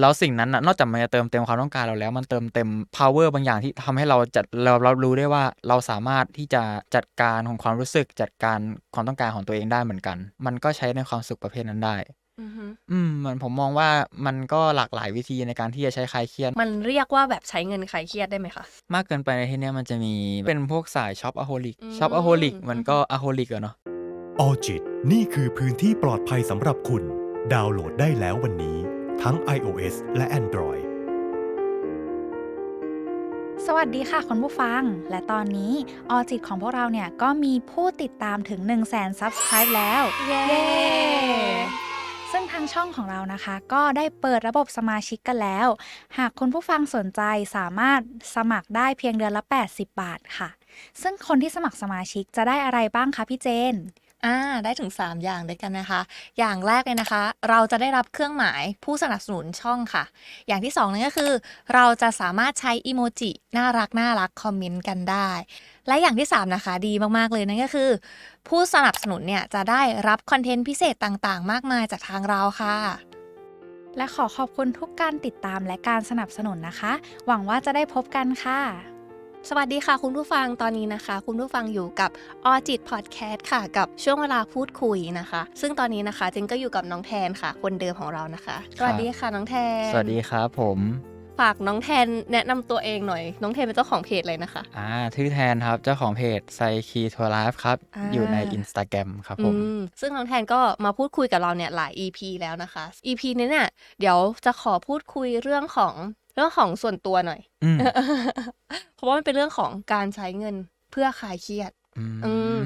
แล้วสิ่งนั้นน่ะนอกจากมันจะเติมเต็มความต้องการเราแล้ว มันเติมเต็ม power บางอย่างที่ทำให้เราจัดเราเรารู้ได้ว่าเราสามารถที่จะจัดการของความรู้สึกจัดการความต้องการของตัวเองได้เหมือนกัน มันก็ใช้ในความสุขประเภทนั้นได้อือฮึอืมมันผมมองว่ามันก็หลากหลายวิธีในการที่จะใช้คลายเครียด มันเรียกว่าแบบใช้เงินคลายเครียดได้ไหมคะ มากเกินไปในที่เนี้ยมันจะมีเป็นพวกสายช็อปอะโฮลิกอืมช็อปอะโฮลิกมันก็อะโฮลิกอะเนาะออจิตนี่คือพื้นที่ปลอดภัยสำหรับคุณ ดาวน์โหลดได้แล้ววันนี้ ทั้ง iOS และ Android สวัสดีค่ะคุณผู้ฟัง และตอนนี้ออจิตของพวกเราเนี่ย ก็มีผู้ติดตามถึง 1 0 0 0 0แสน Subscribe แล้ว เย้ ซึ่งทางช่องของเรานะคะ ก็ได้เปิดระบบสมาชิกกันแล้ว หากคุณผู้ฟังสนใจสามารถสมัครได้เพียงเดือนละ 80 บาทค่ะ ซึ่งคนที่สมัครสมาชิกจะได้อะไรบ้างคะพี่เจน อ่าได้ถึง 3 อย่างด้วยกันนะคะ อย่างแรกเลยนะคะ เราจะได้รับเครื่องหมายผู้สนับสนุนช่องค่ะ อย่างที่2นั่นก็คือ เราจะสามารถใช้อีโมจิน่ารักน่ารักคอมเมนต์กันได้ และอย่างที่ 3 นะคะ ดีมากๆเลยนั่นก็คือ ผู้สนับสนุนเนี่ยจะได้รับคอนเทนต์พิเศษต่างๆ มากมายจากทางเราค่ะ และขอขอบคุณทุกการติดตามและการสนับสนุนนะคะ หวังว่าจะได้พบกันค่ะ สวัสดีค่ะคุณผู้ฟังตอนนี้นะคะ คุณผู้ฟังอยู่กับออจิตพอดแคสต์ค่ะ กับช่วงเวลาพูดคุยนะคะ ซึ่งตอนนี้นะคะเจนก็อยู่กับน้องแทนค่ะ คนเดิมของเรานะคะ สวัสดีค่ะน้องแทน สวัสดีครับผมฝากน้องแทนแนะนำตัวเองหน่อย น้องแทนเป็นเจ้าของเพจเลยนะคะอ่าทื่อแทนครับเจ้าของเพจไซคีทัวร์ไลฟ์ครับอ่าอยู่ใน Instagram ครับผมอืมซึ่งน้องแทนก็มาพูดคุยกับเราเนี่ยหลาย EP แล้วนะคะ EP นี้เนี่ยเดี๋ยวจะขอพูดคุยเรื่องของ เรื่องของส่วนตัวหน่อยอืมเพราะว่ามันเป็นเรื่องของการใช้เงินเพื่อคลายเครียด อือืม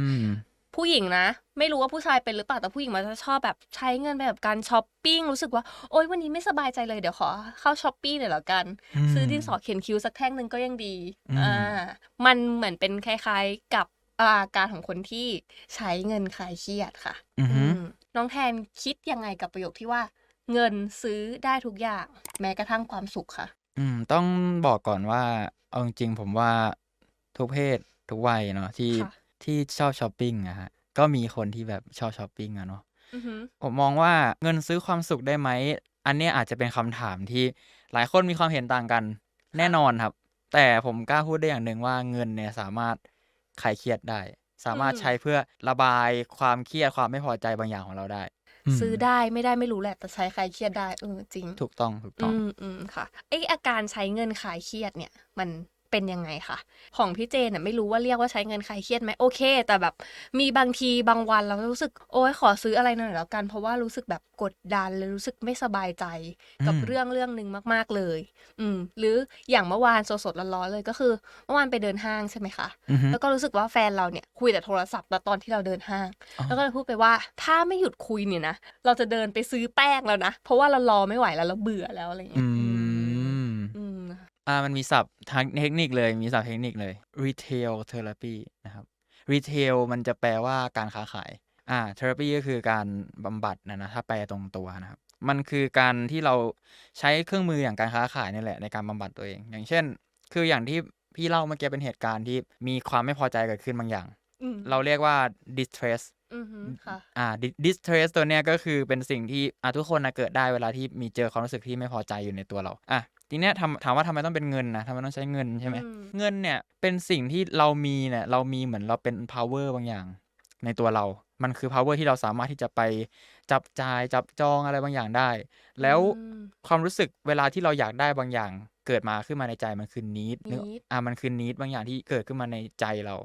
ผู้หญิงนะ ไม่รู้ว่าผู้ชายเป็นหรือเปล่าแต่ผู้หญิงมันจะชอบแบบใช้เงินไปแบบการช้อปปิ้งรู้สึกว่าโอ๊ยวันนี้ไม่สบายใจเลยเดี๋ยวขอเข้าช้อปปี้หน่อยแล้วกันอืมซื้อดินสอเขียนคิ้วสักแท่งหนึ่งก็ยังดีอืมอ่ามันเหมือนเป็นคล้ายๆกับอาการของคนที่ใช้เงินคลายเครียดค่ะอือฮึอืมน้องแทนคิดยังไงกับประโยคที่ว่า เงินซื้อได้ทุกอย่าง แม้กระทั่งความสุขค่ะ อืม ต้องบอกก่อนว่า เอาจริง ๆ ผมว่าทุกเพศทุกวัยเนาะที่ค่ะ ที่ชอบช้อปปิ้งอะฮะก็มีคนที่แบบชอบช้อปปิ้งอะเนาะ อือหือผมมองว่า เงินซื้อความสุขได้ไหม อันเนี้ยอาจจะเป็นคำถามที่หลายคนมีความเห็นต่างกันแน่นอนครับ แต่ผมกล้าพูดได้อย่างหนึ่งว่า เงินเนี่ยสามารถคลายเครียดได้ สามารถใช้เพื่อระบายความเครียด ความไม่พอใจบางอย่างของเราได้ม ซื้อได้ไม่ได้ไม่รู้แหละแต่ใช้คลายเครียดได้เออจริง ถูกต้องถูกต้อง อืมอืมค่ะไออาการใช้เงินคลายเครียดเนี่ย มัน เป็นยังไงคะของพี่เจนน่ะไม่รู้ว่าเรียกว่าใช้เงินคลายเครียดไหมโอเค แต่แบบมีบางทีบางวันเรารู้สึกโอ้ยขอซื้ออะไรหน่อยแล้วกัน เพราะว่ารู้สึกแบบกดดันเลยรู้สึกไม่สบายใจกับอืมเรื่องเรื่องหนึ่งมาก ๆเลย อืม หรืออย่างเมื่อวานสดๆร้อนๆเลยก็คือเมื่อวานไปเดินห้างใช่ไหมคะอือฮึแล้วก็รู้สึกว่าแฟนเราเนี่ยคุยแต่โทรศัพท์ตอนที่เราเดินห้างอ๋อแล้วก็เลยพูดไปว่าถ้าไม่หยุดคุยเนี่ยนะเราจะเดินไปซื้อแป้งแล้วนะเพราะว่าเรารอไม่ไหวแล้วเราเบื่อแล้วอะไรอย่างเงี้อืยมอืม อ่ามันมีศัพท์ทางเทคนิคเลยมีศัพท์เทคนิคเลย retail therapy นะครับ retail มันจะแปลว่าการค้าขายอ่า therapy ก็คือการบำบัดนะนะถ้าแปลตรงตัวนะครับ มันคือการที่เราใช้เครื่องมืออย่างการค้าขายนี่แหละในการบำบัดตัวเอง อย่างเช่น คืออย่างที่พี่เล่าเมื่อกี้เป็นเหตุการณ์ที่มีความไม่พอใจเกิดขึ้นบางอย่างอืมเราเรียกว่า distress อือหือค่ะอ่า di- distress ตัวเนี้ยก็คือเป็นสิ่งที่อะทุกคนนะเกิดได้เวลาที่มีเจอความรู้สึกที่ไม่พอใจอยู่ในตัวเราอะ ทีเนี้ยทำถามว่าทำไมต้องเป็นเงินนะทำไมต้องใช้เงินใช่ไหมอืมเงินเนี่ยเป็นสิ่งที่เรามีเนี่ยเรามีเหมือนเราเป็น power บางอย่าง ในตัวเรา มันคือ power ที่เราสามารถที่จะไปจับจ่ายจับจองอะไรบางอย่างได้ แล้วอืมความรู้สึกเวลาที่เราอยากได้บางอย่าง เกิดมาขึ้นมาในใจมันคือ need นึก need อะมันคือ need บางอย่างที่เกิดขึ้นมาในใจเรา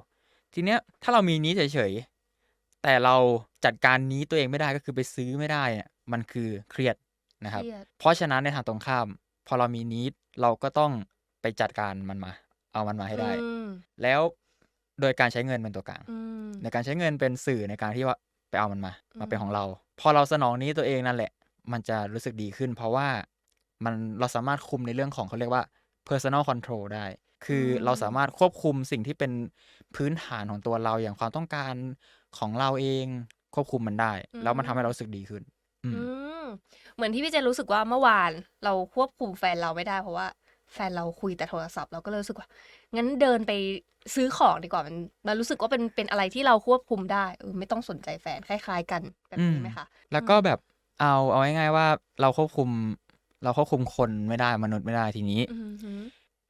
ทีเนี้ยถ้าเรามี need เฉยๆแต่เราจัดการนี้ตัวเองไม่ได้ก็คือไปซื้อไม่ได้เนี่ยมันคือเครียดนะครับเครียดเพราะฉะนั้นในทางตรงข้าม พอเรามีนี้เราก็ต้องไปจัดการมันมา เอามันมาให้ได้อืมแล้วโดยการใช้เงินเป็นตัวกลางอืมในการใช้เงินเป็นสื่อในการที่ว่าไปเอามันมาอืมมาเป็นของเรา พอเราสนองนี้ตัวเองนั่นแหละ มันจะรู้สึกดีขึ้น เพราะว่ามันเราสามารถคุมในเรื่องของเขาเรียกว่า personal control ได้ คือเราสามารถควบคุมสิ่งที่เป็นพื้นฐานของตัวเราอย่างความต้องการของเราเองควบคุมมันได้ แล้วมันทำให้เรารู้สึกดีขึ้น อืมอืม เหมือนที่พี่เจนรู้สึกว่าเมื่อวานเราควบคุมแฟนเราไม่ได้เพราะว่าแฟนเราคุยแต่โทรศัพท์เราก็เลยรู้สึกว่า งั้นเดินไปซื้อของดีกว่ามันมันรู้สึกว่าเป็นเป็นอะไรที่เราควบคุมได้เออไม่ต้องสนใจแฟนคล้าย ๆ กันแบบนี้ไหมคะแล้วก็แบบเอาเอาง่ายๆว่าเราควบคุม เราควบคุมคนไม่ได้มนุษย์ไม่ได้ทีนี้อือหือ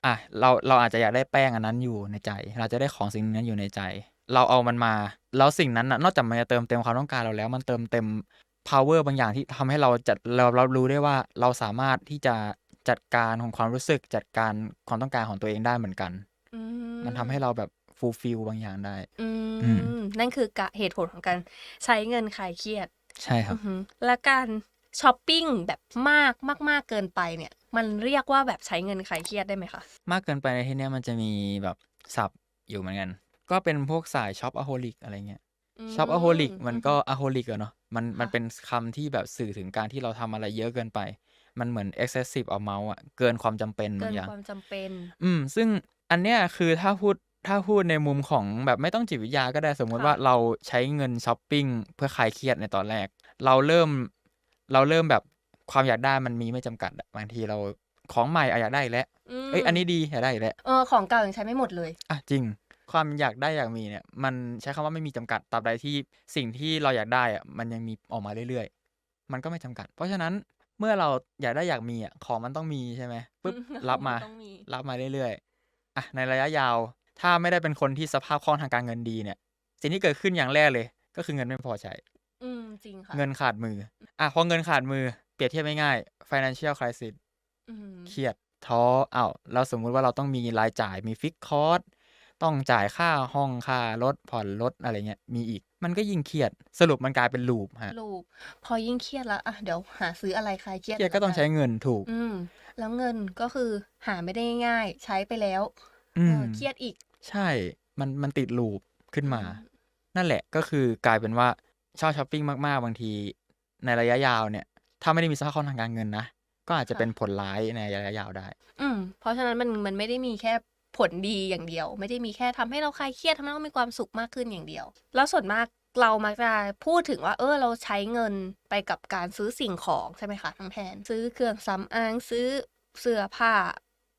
อะเราเราอาจจะอยากได้แป้งอันนั้นอยู่ในใจ เราจะได้ของสิ่งนั้นอยู่ในใจ เราเอามันมา แล้วสิ่งนั้นน่ะนอกจากมันจะเติมเต็มความต้องการเราแล้ว มันเติมเต็ม power บางอย่างที่ทำให้เราจัดเราเรารู้ได้ว่าเราสามารถที่จะจัดการของความรู้สึกจัดการความต้องการของตัวเองได้เหมือนกันอืมันทำให้เราแบบ fulfill บางอย่างได้ อือืมมนั่นคือกะเหตุผลของการใช้เงินคลายเครียด ใช่ครับอือหือและการช้อปปิ้งแบบมากมากมากเกินไปเนี่ย มันเรียกว่าแบบใช้เงินคลายเครียดได้ไหมคะ มากเกินไปในที่เนี้ยมันจะมีแบบศัพท์อยู่เหมือนกัน ก็เป็นพวกสายช็อปอโฮลิกอะไรเงี้ยช็อปอโฮลิกมันก็อโฮลิกอะเนาะมันมันค่ะเป็นคำที่แบบสื่อถึงการที่เราทำอะไรเยอะเกินไป มันเหมือน excessive amount อะเกินความจำเป็นเกิบานงอย่างความจำเป็น อืม ซึ่งอันเนี้ยคือถ้าพูดถ้าพูดในมุมของแบบไม่ต้องจิตวิทยาก็ได้สมมุติค่ะว่าเราใช้เงินช้อปปิ้งเพื่อคลายเครียดในตอนแรก เราเริ่มเราเริ่มแบบความอยากได้มันมีไม่จำกัดอะบางทีเราของใหม่อะอยากได้อีกแล้วมเอ้ยอันนี้ดีอยากได้อีกแล้วเออของเก่ายังใช้ไม่หมดเลยอะจริง ความอยากได้อยากมีเนี่ย มันใช้คำว่าไม่มีจำกัดตราบใดที่สิ่งที่เราอยากได้อะมันยังมีออกมาเรื่อยๆ มันก็ไม่จำกัด เพราะฉะนั้นเมื่อเราอยากได้อยากมีอะของมันต้องมีใช่ไหมปุ๊บรับมาต้องมีรับมาเรื่อยๆอะในระยะยาว ถ้าไม่ได้เป็นคนที่สภาพคล่องทางการเงินดีเนี่ย สิ่งที่เกิดขึ้นอย่างแรกเลย ก็คือเงินไม่พอใช้อืมจริงค่ะเงินขาดมืออะพอเงินขาดมือเปรียบเทียบง่ายๆ financial crisis อืมเครียดท้ออ้าวเราสมมุติว่าเราต้องมีรายจ่ายมีฟิกคอร์ส ต้องจ่ายค่าห้องค่ารถผ่อนรถอะไรเงี้ยมีอีก มันก็ยิ่งเครียดสรุปมันกลายเป็นลูปฮะลูกพอยิ่งเครียดแล้วอะเดี๋ยวหาซื้ออะไรคลายเครียดเครียดก็ต้องใช้เงินถูก อืมแล้วเงินก็คือหาไม่ได้ง่ายๆใช้ไปแล้วอืเอมอเครียดอีก ใช่มันมันติดลูปขึ้นมาอืมนั่นแหละก็คือกลายเป็นว่าชอบช้อปปิ้งมากๆ บางที ในระยะยาวเนี่ย ถ้าไม่ได้มีสภาพคล่องทางการเงินนะก็อาจจะเป็นผลร้ายในระยะยาวได้ อืมเพราะฉะนั้นมันมันไม่ได้มีแค่ ผลดีอย่างเดียว ไม่ได้มีแค่ทำให้เราคลายเครียดทำให้เรามีความสุขมากขึ้นอย่างเดียว แล้วส่วนมากเรามักจะพูดถึงว่า เออ เราใช้เงินไปกับการซื้อสิ่งของใช่ไหมคะทั้งแทน ซื้อเครื่องสำอางซื้อเสื้อผ้า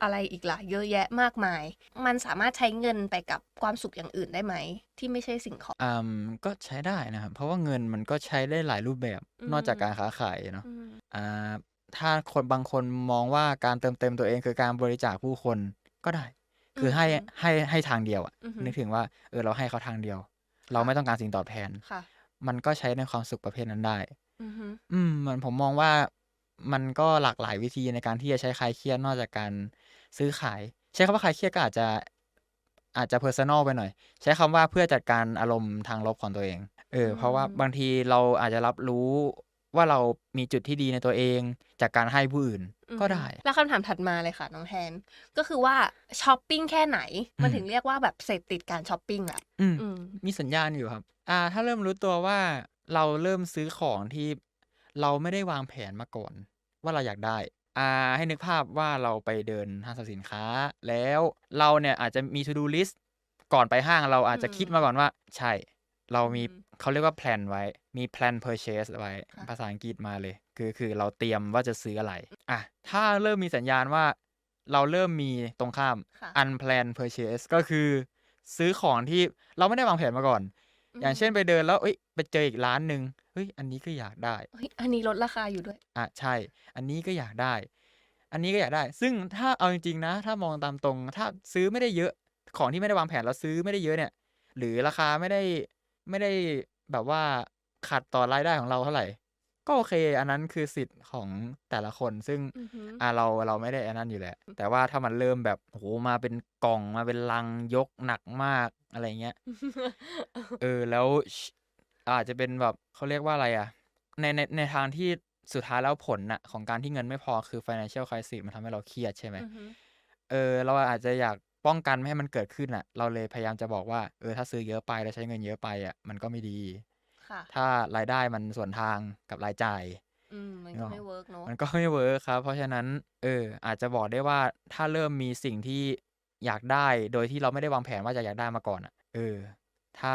อะไรอีกล่ะ เยอะแยะมากมาย มันสามารถใช้เงินไปกับความสุขอย่างอื่นได้ไหม ที่ไม่ใช่สิ่งของอืมก็ใช้ได้นะครับ เพราะว่าเงินมันก็ใช้ได้หลายรูปแบบอืมนอกจากการค้าขายเนาะอืมอ่าถ้าคนบางคนมองว่าการเติมเต็มตัวเองคือการบริจาคผู้คนก็ได้ คือให้อือหือให้ให้ทางเดียวอะอือหือนึกถึงว่าเออเราให้เขาทางเดียว เราไม่ต้องการสิ่งตอบแทนค่ะมันก็ใช้ในความสุขประเภทนั้นได้อือฮึอืมมันผมมองว่ามันก็หลากหลายวิธีในการที่จะใช้คลายเครียดนอกจากการซื้อขาย ใช้คำว่าคลายเครียดก็อาจจะอาจจะเพอร์ซันอลไปหน่อย ใช้คำว่าเพื่อจัดการอารมณ์ทางลบของตัวเอง เออ เพราะว่าบางทีเราอาจจะรับรู้ ว่าเรามีจุดที่ดีในตัวเอง จากการให้ผู้อื่นอือฮึก็ได้ แล้วคำถามถัดมาเลยค่ะน้องแทน ก็คือว่าช้อปปิ้งแค่ไหน มันอืมถึงเรียกว่าแบบเสพติดการช้อปปิ้งอะอืมอืมมีสัญญาณอยู่ครับ อ่า ถ้าเริ่มรู้ตัวว่าเราเริ่มซื้อของที่เราไม่ได้วางแผนมาก่อน ว่าเราอยากได้อ่าให้นึกภาพว่าเราไปเดินห้างสรรพสินค้า แล้วเราเนี่ยอาจจะมี to do list ก่อนไปห้างเราอาจจะอืมคิดมาก่อนว่า ใช่ เรามีอืม เขาเรียกว่า plan ไว้ มี plan purchase ไว้ค่ะภาษาอังกฤษมาเลย คือคือเราเตรียมว่าจะซื้ออะไร อะ ถ้าเริ่มมีสัญญาณว่าเราเริ่มมีตรงข้ามค่ะ unplanned purchase ก็คือซื้อของที่เราไม่ได้วางแผนมาก่อน อย่างเช่นไปเดินแล้วเอ้ยไปเจออีกร้านหนึ่งเฮ้ย อันนี้ก็อยากได้เฮ้ยอันนี้ลดราคาอยู่ด้วย อะ ใช่ อันนี้ก็อยากได้ อันนี้ก็อยากได้ ซึ่งถ้าเอาจริงๆนะ ถ้ามองตามตรง ถ้าซื้อไม่ได้เยอะ ของที่ไม่ได้วางแผนแล้วซื้อไม่ได้เยอะเนี่ย หรือราคาไม่ได้ ไม่ได้แบบว่าขัดต่อรายได้ของเราเท่าไหร่ ก็โอเค อันนั้นคือสิทธิ์ของแต่ละคนซึ่งอือฮึอะเราเราไม่ได้อันนั้นอยู่แหละแต่ว่าถ้ามันเริ่มแบบโหมาเป็นกล่องมาเป็นลังยกหนักมากอะไรเงี้ยเออแล้วชอาจจะเป็นแบบเขาเรียกว่าอะไรอะ ในในในทางที่สุดท้ายแล้วผลน่ะของการที่เงินไม่พอคือ financial crisis มันทำให้เราเครียดใช่ไหมอือฮึเออเราอาจจะอยาก ป้องกันไม่ให้มันเกิดขึ้นอะ เราเลยพยายามจะบอกว่าเออถ้าซื้อเยอะไปแล้วใช้เงินเยอะไปอะมันก็ไม่ดีค่ะถ้ารายได้มันส่วนทางกับรายจ่ายอืมมันเนก็อะไม่เวิร์กเนาะมันก็ไม่เวิร์คครับ เพราะฉะนั้นเอออาจจะบอกได้ว่าถ้าเริ่มมีสิ่งที่อยากได้โดยที่เราไม่ได้วางแผนว่าจะอยากได้มาก่อนอะ เออ ถ้า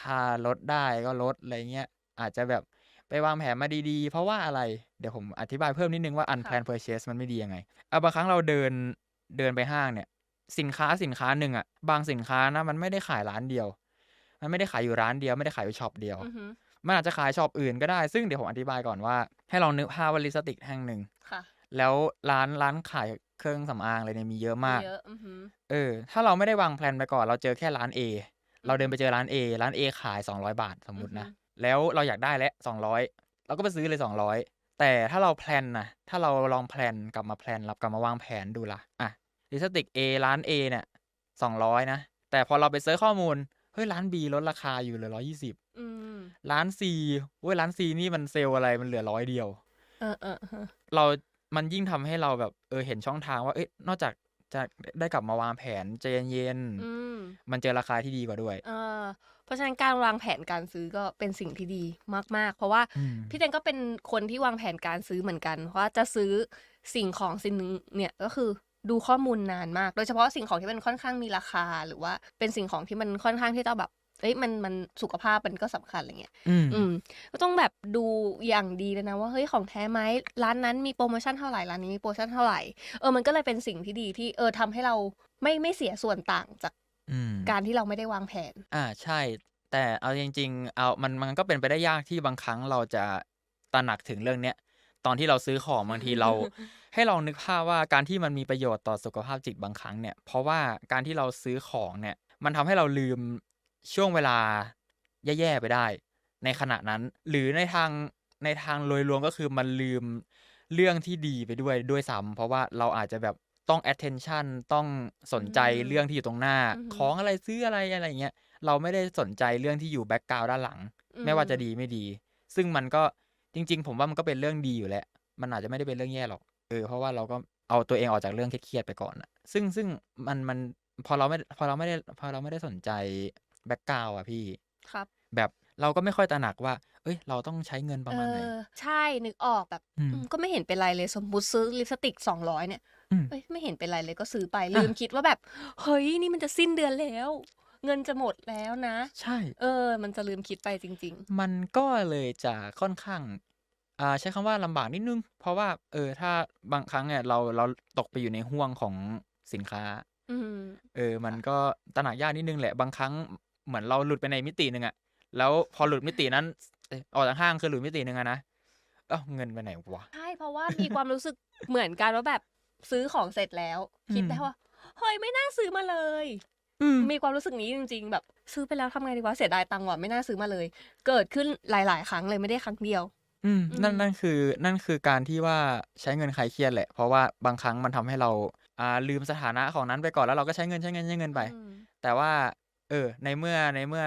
ถ้าลดได้ก็ลดอะไรเงี้ยอาจจะแบบไปวางแผนมาดีๆ เพราะว่าอะไร เดี๋ยวผมอธิบายเพิ่มนิดนึงว่า unplanned purchase มันไม่ดียังไง เอาบางครั้งเราเดินเดินไปห้างเนี่ย สินค้าสินค้าหนึ่งอะบางสินค้านะมันไม่ได้ขายร้านเดียว มันไม่ได้ขายอยู่ร้านเดียวไม่ได้ขายอยู่ช็อปเดียวอือฮึมันอาจจะขายช็อปอื่นก็ได้ซึ่งเดี๋ยวผมอธิบายก่อนว่า ให้ลองนึกภาพว่าลิปสติกแท่งหนึ่งค่ะแล้วร้านร้านขายเครื่องสำอางอะไรเนี่ยมีเยอะมากเยอะอือหือเออ ถ้าเราไม่ได้วางแผนไปก่อน เราเจอแค่ร้าน A เราเดินอืไปอฮึเจอร้าน A ร้าน A ขาย 200 บาทสมมุติอือฮึนะ แล้วเราอยากได้แล้ว200เราก็ไปซื้อเลย 200 แต่ถ้าเราแพลนนะถ้าเราลองแพลนกลับมาแพลนรับกลับมาวางแผนดูล่ะอะ ลิปสติก A ร้าน A เนี่ย200นะ แต่พอเราไปเซิร์ชข้อมูล เฮ้ย ร้าน B ลดราคาอยู่เหลือ120อืมร้าน C เว้ยร้าน C นี่มันเซลล์อะไรมันเหลือร้อยเดียว เออเออเออเรา มันยิ่งทำให้เราแบบเออเห็นช่องทางว่า เอ๊ะนอกจากจะได้กลับมาวางแผนใจเย็นอืมๆมันเจอราคาที่ดีกว่าด้วยเออเพราะฉะนั้นการวางแผนการซื้อก็เป็นสิ่งที่ดีมาก ๆ เพราะว่าอืมพี่เตนก็เป็นคนที่วางแผนการซื้อเหมือนกันว่าจะซื้อสิ่งของสิ่งหนึ่งเนี่ยก็คือ ดูข้อมูลนานมาก โดยเฉพาะสิ่งของที่มันค่อนข้างมีราคา หรือว่าเป็นสิ่งของที่มันค่อนข้างที่จะแบบเอ้ยมันมันสุขภาพมันก็สำคัญอะไรเงี้ยอืมอืม ก็ต้องแบบดูอย่างดีเลยนะว่าเฮ้ยของแท้ไหมร้านนั้นมีโปรโมชั่นเท่าไหร่ร้านนี้มีโปรโมชั่นเท่าไหร่เออมันก็เลยเป็นสิ่งที่ดีที่เออทำให้เราไม่ไม่เสียส่วนต่างจากอืมการที่เราไม่ได้วางแผน อ่าใช่ แต่เอาจริง ๆ เอามันมันก็เป็นไปได้ยากที่บางครั้งเราจะตระหนักถึงเรื่องเนี้ยตอนที่เราซื้อของบางทีเรา ให้ลองนึกภาพว่าการที่มันมีประโยชน์ต่อสุขภาพจิตบางครั้งเนี่ย เพราะว่าการที่เราซื้อของเนี่ย มันทำให้เราลืมช่วงเวลาแย่ๆไปได้ ในขณะนั้น หรือในทางในทางโดยรวมก็คือมันลืมเรื่องที่ดีไปด้วยด้วยซ้ำเพราะว่าเราอาจจะแบบต้อง attention ต้องสนใจอืมเรื่องที่อยู่ตรงหน้าอือฮึของอะไรซื้ออะไรอะไรเงี้ยเราไม่ได้สนใจเรื่องที่อยู่แบ็กกราวด้านหลัง ไม่ว่าจะดีไม่ดี ซึ่งมันก็จริง ๆ ผมว่ามันก็เป็นเรื่องดีอยู่แหละ มันอาจจะไม่ได้เป็นเรื่องแย่หรอก เออเพราะว่าเราก็เอาตัวเองออกจากเรื่องเครียดๆไปก่อนอะซึ่งซึ่งมันมันพอเราไม่พอเราไม่ได้พอเราไม่ได้สนใจแบ็กกราวอะพี่ครับ แบบเราก็ไม่ค่อยตระหนักว่า เอ้ย เราต้องใช้เงินประมาณไหนเออใช่ นึกออกแบบอืมอืมก็ไม่เห็นเป็นไรเลย สมมุติซื้อลิปสติกสองร้อยเนี่ยอืมเอ้ยไม่เห็นเป็นไรเลยก็ซื้อไป ลืมคิดว่าแบบ เฮ้ย นี่มันจะสิ้นเดือนแล้ว เงินจะหมดแล้วนะ ใช่ เออ มันจะลืมคิดไปจริงมันก็เลยจะค่อนข้าง อ่าใช้คำว่าลำบากนิดนึง เพราะว่า เออ ถ้าบางครั้งเนี่ยเราเราตกไปอยู่ในห่วงของสินค้าๆอืม เออ มันก็ตระหนักยากนิดนึงแหละ บางครั้งเหมือนเราหลุดไปในมิติหนึ่งอะแล้วพอหลุดมิตินั้นเอ้ยออกจากห้างคือหลุดมิติหนึ่งอะนะเอ้าเงินไปไหนวะ ใช่ เพราะว่ามีความรู้สึก เหมือนกันว่าแบบซื้อของเสร็จแล้ว คิดได้อืมว่าเฮ้ยไม่น่าซื้อมาเลย อืม มีความรู้สึกนี้จริง ๆ แบบซื้อไปแล้วทำไงดีวะเสียดายตังค์ว่ะไม่น่าซื้อมาเลย เกิดขึ้นหลาย ๆ ครั้งเลยไม่ได้ครั้งเดียว อืมนั่นอืมนั่นคือนั่นคือการที่ว่าใช้เงินคลายเครียดแหละ เพราะว่าบางครั้งมันทำให้เรา อ่า ลืมสถานะของนั้นไปก่อน แล้วเราก็ใช้เงิน ใช้เงิน ใช้เงินไป อืม แต่ว่า เออ ในเมื่อ ในเมื่อ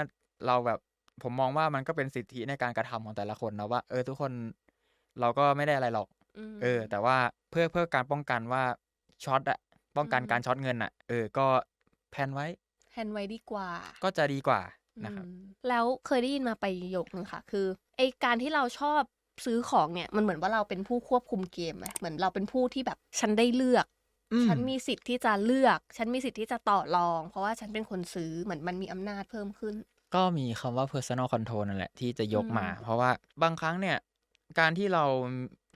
เราแบบ ผมมองว่ามันก็เป็นสิทธิในการกระทำของแต่ละคนนะว่า เออ ทุกคน เราก็ไม่ได้อะไรหรอกมเออแต่ว่าเพื่อ เพื่อการป้องกันว่า ช็อตอะ ป้องกันอืมการช็อตเงินอะเออ ก็แพลนไว้แฮนด์ไว้ดีกว่า ก็จะดีกว่านะครับอืมแล้วเคยได้ยินมาประโยคนึงค่ะ คือไอการที่เราชอบ ซื้อของเนี่ยมันเหมือนว่าเราเป็นผู้ควบคุมเกมไหมเหมือนเราเป็นผู้ที่แบบฉันได้เลือกอืมฉันมีสิทธิ์ที่จะเลือก ฉันมีสิทธิ์ที่จะต่อรอง เพราะว่าฉันเป็นคนซื้อเหมือนมันมีอำนาจเพิ่มขึ้น ก็มีคำว่า personal control นั่นแหละที่จะยกมาอืมเพราะว่าบางครั้งเนี่ยการที่เรา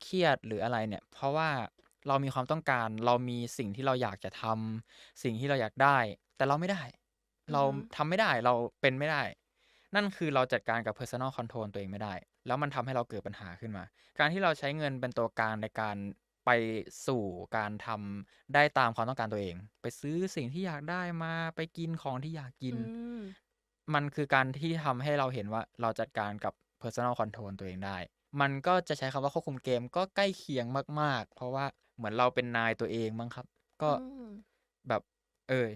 เครียดหรืออะไรเนี่ย เพราะว่าเรามีความต้องการ เรามีสิ่งที่เราอยากจะทำสิ่งที่เราอยากได้ แต่เราไม่ได้ เราทำไม่ได้เราเป็นไม่ได้ นั่นคือเราจัดการกับ personal control ตัวเองไม่ได้ แล้วมันทำให้เราเกิดปัญหาขึ้นมา การที่เราใช้เงินเป็นตัวกลางในการไปสู่การทำได้ตามความต้องการตัวเอง ไปซื้อสิ่งที่อยากได้มาไปกินของที่อยากกินอืมมันคือการที่ทำให้เราเห็นว่าเราจัดการกับ personal control ตัวเองได้ มันก็จะใช้คำว่าควบคุมเกมก็ใกล้เคียงมาก ๆ เพราะว่าเหมือนเราเป็นนายตัวเองมั้งครับ ก็อืมแบบ เออ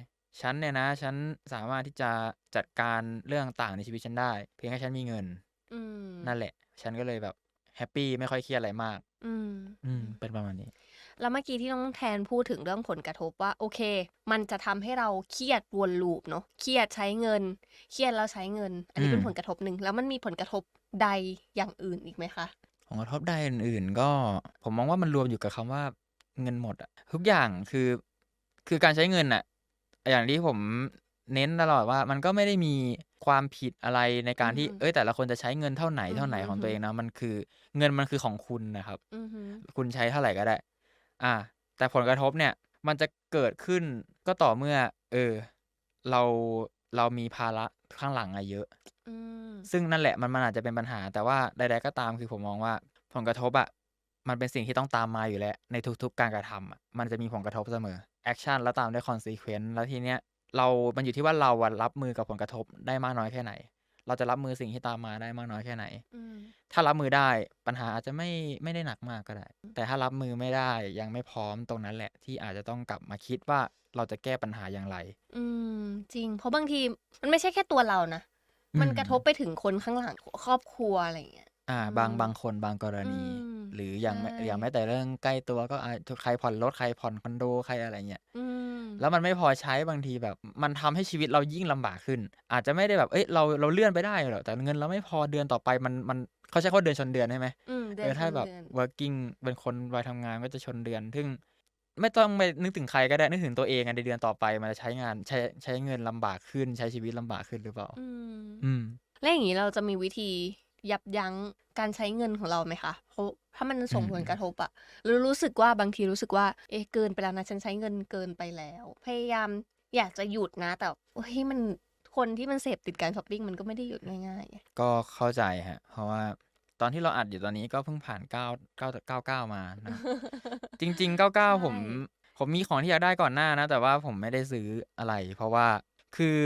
ฉันเนี่ยนะ ฉันสามารถที่จะจัดการเรื่องต่างในชีวิตฉันได้ เพียงแค่ฉันมีเงินอืม นั่นแหละ ฉันก็เลยแบบแฮปปี้ไม่ค่อยเครียดอะไรมาก อืม อืม เป็นประมาณนี้ แล้วเมื่อกี้ที่น้องแทนพูดถึงเรื่องผลกระทบว่า โอเค มันจะทำให้เราเครียดวนลูปเนาะ เครียดใช้เงิน เครียดแล้วใช้เงิน อันนี้เป็นอืมผลกระทบหนึ่ง แล้วมันมีผลกระทบใดอย่างอื่นอีกไหมคะ ผลกระทบใดอื่น ๆ ก็ ผมมองว่ามันรวมอยู่กับคำว่าเงินหมดอะทุกอย่างคือ คือการใช้เงินอะอย่างที่ผม เน้นตลอดว่ามันก็ไม่ได้มีความผิดอะไรในการที่อือฮึเอ้ยแต่ละคนจะใช้เงินเท่าไหนอือฮึเท่าไหนของอือฮึตัวเองนะมันคือเงินมันคือของคุณนะครับอือหือคุณใช้เท่าไหร่ก็ได้ อ่า แต่ผลกระทบเนี่ย มันจะเกิดขึ้นก็ต่อเมื่อ เออ เราเรามีภาระข้างหลังอะเยอะอืมซึ่งนั่นแหละมันมันอาจจะเป็นปัญหา แต่ว่าใดๆก็ตามคือผมมองว่า ผลกระทบอะมันเป็นสิ่งที่ต้องตามมาอยู่แล้ว ในทุกๆการกระทำอะมันจะมีผลกระทบเสมอแอคชั่นแล้วตามด้วยคอนซีเควนต์แล้วทีเนี้ย เรา มันอยู่ที่ว่าเราอะรับมือกับผลกระทบได้มากน้อยแค่ไหน เราจะรับมือสิ่งที่ตามมาได้มากน้อยแค่ไหนอืมถ้ารับมือได้ปัญหาอาจจะไม่ไม่ได้หนักมากก็ได้ แต่ถ้ารับมือไม่ได้ยังไม่พร้อมตรงนั้นแหละ ที่อาจจะต้องกลับมาคิดว่าเราจะแก้ปัญหาอย่างไร อืม จริง เพราะบางทีมันไม่ใช่แค่ตัวเรานะอืมมันกระทบไปถึงคนข้างหลังครอบครัวอะไรอย่างเงี้ย อ่า อืมบางบางคนบางกรณีอืมหรืออย่างแม้ใช่อย่างแม้แต่เรื่องใกล้ตัวก็อาจใครผ่อนรถ ใครผ่อนคอนโด ใครอะไรเงี้ย อืม แล้วมันไม่พอใช้บางทีแบบมันทำให้ชีวิตเรายิ่งลำบากขึ้น อาจจะไม่ได้แบบ เอ้ยเรา เราเลื่อนไปได้หรอก แต่เงินเราไม่พอเดือนต่อไปมัน มัน เขาใช้คำว่าเดือนชนเดือนใช่ไหม อืม เดืเออนอถ้าชนแบบเดือน working เป็นคนวัยทำงานก็จะชนเดือน ซึ่งไม่ต้องไปนึกถึงใครก็ได้ นึกถึงตัวเองอะในเดือนต่อไปมันจะใช้งาน ใช้ ใช้เงินลำบากขึ้น ใช้ชีวิตลำบากขึ้นหรือเปล่า อืม อืม แล้วอย่างนี้เราจะมีวิธี ยับยั้งการใช้เงินของเราไหมคะเพราะถ้ามันส่งอืมผลกระทบอะหรือรู้สึกว่าบางทีรู้สึกว่า เอะเกินไปแล้วนะฉันใช้เงินเกินไปแล้ว พยายามอยากจะหยุดนะ แต่เฮ้ยมันคนที่มันเสพติดการช้อปปิ้งมันก็ไม่ได้หยุดง่ายๆ ก็เข้าใจฮะ เพราะว่าตอนที่เราอัดอยู่ตอนนี้ก็เพิ่งผ่านเก้าเก้าเก้าเก้ามานะจริง ๆ 99 ผมใช่ผมมีของที่อยากได้ก่อนหน้านะ แต่ว่าผมไม่ได้ซื้ออะไร เพราะว่าคือ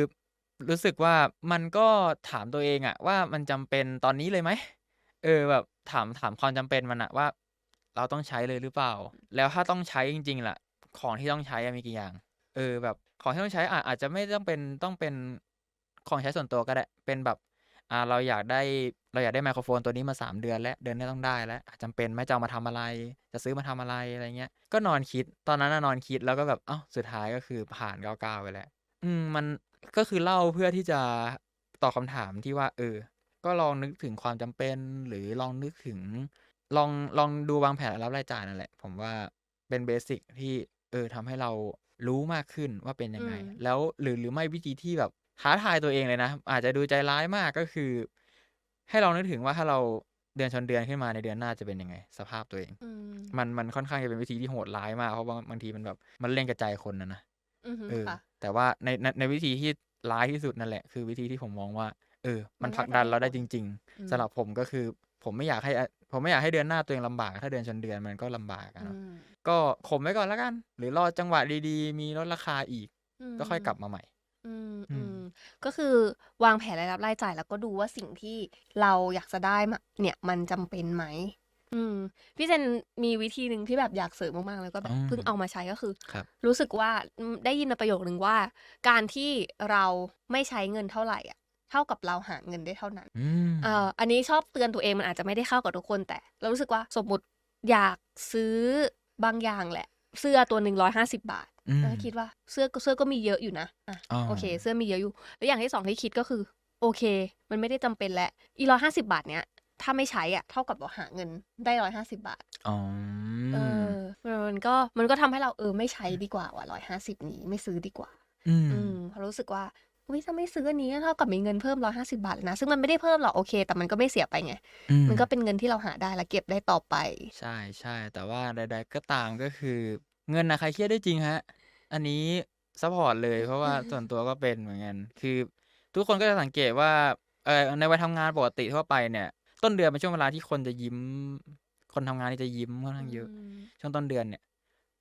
รู้สึกว่ามันก็ถามตัวเองอะว่ามันจำเป็นตอนนี้เลยไหมเออแบบถามถามความจำเป็นมันอะว่า เราต้องใช้เลยหรือเปล่า แล้วถ้าต้องใช้จริง ๆล่ะ ของที่ต้องใช้มีกี่อย่าง เออ แบบของที่ต้องใช้อะอาจจะไม่ต้องเป็นต้องเป็นของใช้ส่วนตัวก็ได้เป็นแบบอ่าเราอยากได้เราอยากได้ไมโครโฟนตัวนี้มาสามเดือนแล้วเดือนนี้ต้องได้แล้วอะจำเป็นไหมจะเอามาทำอะไร จะซื้อมาทำอะไรอะไรเงี้ยก็นอนคิดตอนนั้นน่ะนอนคิดแล้วก็แบบเอ้าสุดท้ายก็คือผ่านเก้าเก้าไปแล้วอืมมัน ก็คือเล่าเพื่อที่จะตอบคำถามที่ว่า เออ ก็ลองนึกถึงความจำเป็นหรือลองนึกถึง ลองลองดูวางแผนรายรับรายจ่ายนั่นแหละ ผมว่าเป็นเบสิกที่เออทำให้เรารู้มากขึ้นว่าเป็นยังไงอืมแล้วหรือหรือไม่วิธีที่แบบท้าทายตัวเองเลยนะ อาจจะดูใจร้ายมากก็คือ ให้เรานึกถึงว่าถ้าเราเดือนชนเดือนขึ้นมาในเดือนหน้าจะเป็นยังไง สภาพตัวเองอืมมันมันค่อนข้างจะเป็นวิธีที่โหดร้ายมากเพราะว่าบางทีมันแบบมันเล่นกระจายคนนะนะอือฮึเออค่ะ แต่ว่าในในในวิธีที่ร้ายที่สุดนั่นแหละ คือวิธีที่ผมมองว่า เออ มันมันผลักดันได้เราได้ผจลริงอืมๆสำหรับผมก็คือ ผมไม่อยากให้อะผมไม่อยากให้เดือนหน้าตัวเองลำบาก ถ้าเดือนชนเดือนมันก็ลำบากอะอืเนาะมก็ข่มไว้ก่อนแล้วกัน หรือรอจังหวะดีๆ มีลดราคาอีก ก็ค่อยกลับมาใหม่อืมอือืมมก็คือวางแผนรายรับรายจ่ายแล้วก็ดูว่าสิ่งที่เราอยากจะได้มาเนี่ยมันจำเป็นไหม อืมพี่เจนมีวิธีหนึ่งที่แบบอยากเสริมมากๆ แล้วก็แบบอืมเพิ่งเอามาใช้ก็คือ ครับ รู้สึกว่าอืมได้ยินมาประโยคนึงว่า การที่เราไม่ใช้เงินเท่าไหร่อะ เท่ากับเราหาเงินได้เท่านั้นอืมเอ่ออันนี้ชอบเตือนตัวเองมันอาจจะไม่ได้เข้ากับทุกคนแต่ เรารู้สึกว่าสมมติอยากซื้อบางอย่างแหละ เสื้อตัวหนึ่งร้อยห้าสิบาทอืมแล้วคิดว่าเสื้อก็เสื้อก็มีเยอะอยู่นะอะอ๋อโอเค เสื้อมีเยอะอยู่ แล้วอย่างที่สองที่คิดก็คือ โอเค มันไม่ได้จำเป็นแล้วอีร้อยห้าสิบาทเนี้ย ถ้าไม่ใช้อะเท่ากับเราหาเงินได้ร้อยห้าสิบาทอ๋อเออมันก็มันก็ทำให้เราเออไม่ใช้ดีกว่าว่ะร้อยห้าสิบนี้ไม่ซื้อดีกว่า อืมอืมเพราะรู้สึกว่าวิถ้าไม่ซื้ออันนี้เท่ากับมีเงินเพิ่มร้อยห้าสิบาทเลยนะ ซึ่งมันไม่ได้เพิ่มหรอกโอเค แต่มันก็ไม่เสียไปไงอืมันก็เป็นเงินที่เราหาได้และเก็บได้ต่อไป ใช่ใช่แต่ว่าใดๆก็ตามก็คือ เงินนะใครเครียดได้จริงฮะ อันนี้ซัพพอร์ตเลยเพราะว่าส่วนตัวก็เป็นเหมือนกันคือ ทุกคนก็จะสังเกตว่าเออในวัยทำงานปกติทั่วไปเนี่ย ต้นเดือนเป็นช่วงเวลาที่คนจะยิ้ม คนทำงานนี่จะยิ้มค่อนข้างเยอะ ช่วงต้นเดือนเนี่ย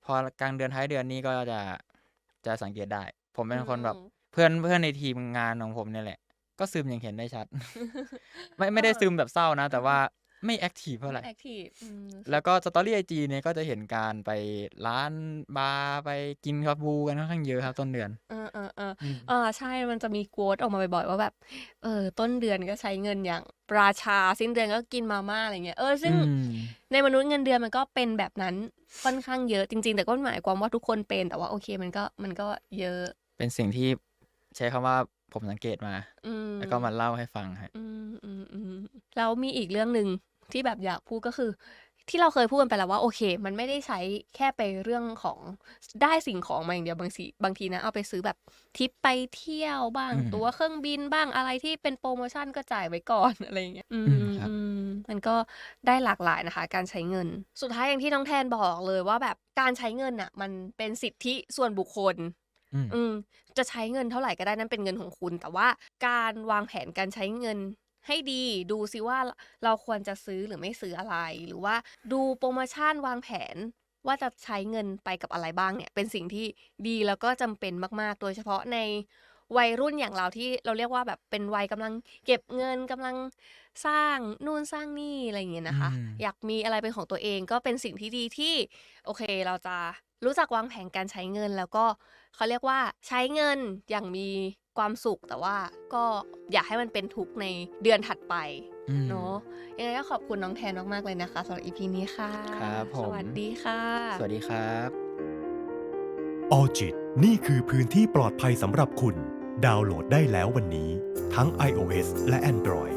พอกลางเดือนท้ายเดือนนี้ก็จะจะสังเกตได้ ผมเป็นคนแบบอืมเพื่อนเพื่อนในทีมงานของผมเนี่ยแหละ ก็ซึมอย่างเห็นได้ชัด ไม่ไม่ได้ซึมแบบเศร้านะ แต่ว่า ไม่แอคทีฟเท่าไหร่แอคทีฟแล้วก็สตอรี่ไอจีเนี่ยก็จะเห็นการไปร้านบาร์ไปกินคาบูกันค่อนข้างเยอะครับต้นเดือน เออเออเอออืมเออใช่มันจะมีโกดออกมาบ่อยๆว่าแบบ เออ ต้นเดือนก็ใช้เงินอย่างราชาสิ้นเดือนก็กินมาม่าอะไรเงี้ยเออซึ่งอืมในมนุษย์เงินเดือนมันก็เป็นแบบนั้นค่อนข้างเยอะจริง ๆ แต่ก็ไม่หมายความว่าทุกคนเป็นแต่ว่าโอเคมันก็มันก็เยอะ เป็นสิ่งที่ใช้คำว่าผมสังเกตมาอืมแล้วก็มาเล่าให้ฟังฮะอืมอืมอืมแล้วมีอีกเรื่องหนึ่ง ที่แบบอยากพูดก็คือ ที่เราเคยพูดกันไปแล้วว่าโอเค มันไม่ได้ใช้แค่ไปเรื่องของได้สิ่งของมาอย่างเดียวบางสีบางทีนะ เอาไปซื้อแบบทริปไปเที่ยวบ้างอืมตั๋วเครื่องบินบ้างอะไรที่เป็นโปรโมชั่นก็จ่ายไว้ก่อนอะไรอย่างเงี้ยอืมอืมครับอืมมันก็ได้หลากหลายนะคะ การใช้เงิน สุดท้ายอย่างที่น้องแทนบอกเลยว่าแบบการใช้เงินอะ มันเป็นสิทธิส่วนบุคคลอืมอืมจะใช้เงินเท่าไหร่ก็ได้นั่นเป็นเงินของคุณ แต่ว่าการวางแผนการใช้เงิน ให้ดีดูซิว่าเราควรจะซื้อหรือไม่ซื้ออะไร หรือว่าดูโปรโมชั่นวางแผนว่าจะใช้เงินไปกับอะไรบ้างเนี่ย เป็นสิ่งที่ดีแล้วก็จำเป็นมากๆ โดยเฉพาะในวัยรุ่นอย่างเราที่เราเรียกว่าแบบเป็นวัยกำลังเก็บเงินกำลังสร้างนู่นสร้างนี่อะไรอย่างเงี้ยนะคะอืมอยากมีอะไรเป็นของตัวเองก็เป็นสิ่งที่ดีที่โอเคเราจะรู้จักวางแผนการใช้เงิน แล้วก็เขาเรียกว่าใช้เงินอย่างมี ความสุขแต่ว่าก็อยากให้มันเป็นทุกข์ในเดือนถัดไปอืมเนาะยังไงก็ขอบคุณน้องแทนมาก ๆ เลยนะคะสำหรับ EP นี้ค่ะครับผมสวัสดีค่ะ สวัสดีครับออจิตนี่คือพื้นที่ปลอดภัยสำหรับคุณ ดาวน์โหลดได้แล้ววันนี้ ทั้ง iOS และ Android